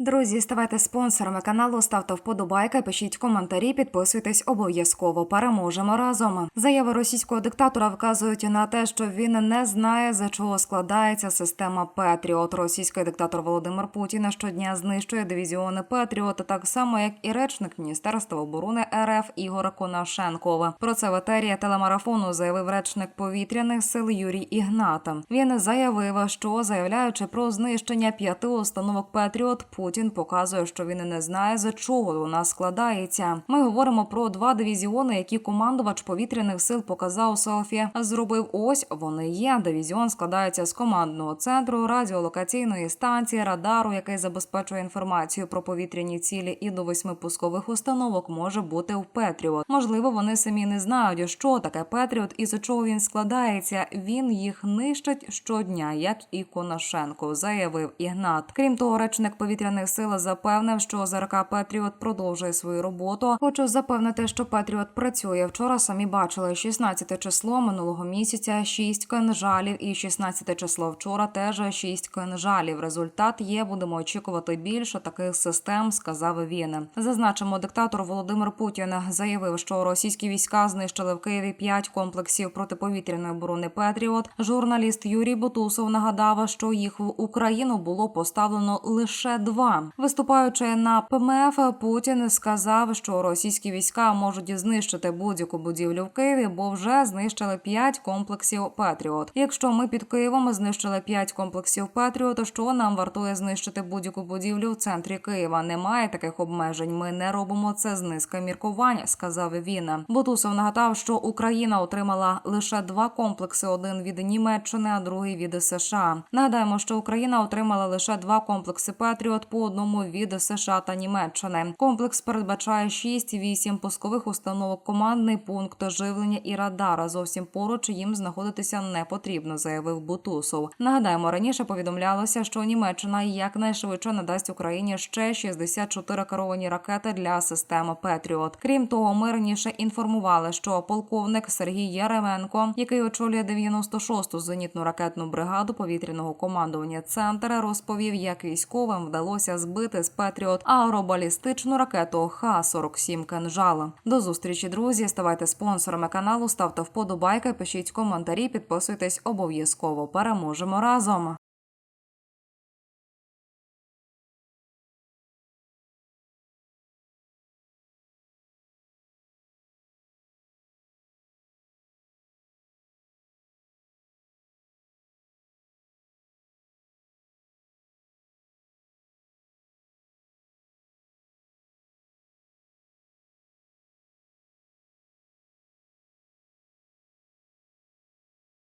Друзі, ставайте спонсорами каналу, ставте вподобайки, пишіть коментарі, підписуйтесь обов'язково. Переможемо разом. Заяви російського диктатора вказують на те, що він не знає за чого складається система Петріот. Російський диктатор Володимир Путін щодня знищує дивізіони Петріот, так само як і речник Міністерства оборони РФ Ігор Конашенков. Про це в етері телемарафону заявив речник повітряних сил Юрій Ігната. Він заявив, що заявляючи про знищення п'яти установок Петріот, Путін показує, що він не знає за чого вона складається. Ми говоримо про два дивізіони, які командувач повітряних сил показав селфі. Зробив ось вони є. Дивізіон складається з командного центру, радіолокаційної станції, радару, який забезпечує інформацію про повітряні цілі, і до восьми пускових установок може бути в Петріот. Можливо, вони самі не знають, що таке Петріот і з чого він складається. Він їх нищить щодня, як і Конашенко, заявив Ігнат. Крім того, речник повітряних сил запевнив, що ЗРК Петріот продовжує свою роботу. Хочу запевнити, що Петріот працює. Вчора самі бачили 16 число минулого місяця, 6 кинжалів, і 16 число вчора теж 6 кинжалів. Результат є. Будемо очікувати більше таких систем, сказав він. Зазначимо, диктатор Володимир Путін заявив, що російські війська знищили в Києві 5 комплексів протиповітряної оборони Петріот. Журналіст Юрій Бутусов нагадав, що їх в Україну було поставлено лише два. Виступаючи на ПМФ, Путін сказав, що російські війська можуть знищити будь-яку будівлю в Києві, бо вже знищили 5 комплексів Петріот. Якщо ми під Києвом знищили 5 комплексів Петріот, що нам вартує знищити будь-яку будівлю в центрі Києва? Немає таких обмежень. Ми не робимо це з низка міркувань, сказав він. Бутусов нагадав, що Україна отримала лише два комплекси: один від Німеччини, а другий від США. Нагадаємо, що Україна отримала лише два комплекси Петріот по одному від США та Німеччини. Комплекс передбачає 6-8 пускових установок, командний пункт живлення і радара. Зовсім поруч їм знаходитися не потрібно, заявив Бутусов. Нагадаємо, раніше повідомлялося, що Німеччина якнайшвидше надасть Україні ще 64 керовані ракети для системи Петріот. Крім того, ми раніше інформували, що полковник Сергій Яременко, який очолює 96-ту зенітну ракетну бригаду повітряного командування центр, розповів, як військовим вдалося збити з Петріот аеробалістичну ракету Х-47 «Кинжал». До зустрічі, друзі. Ставайте спонсорами каналу, ставте вподобайки, пишіть коментарі, підписуйтесь обов'язково. Переможемо разом.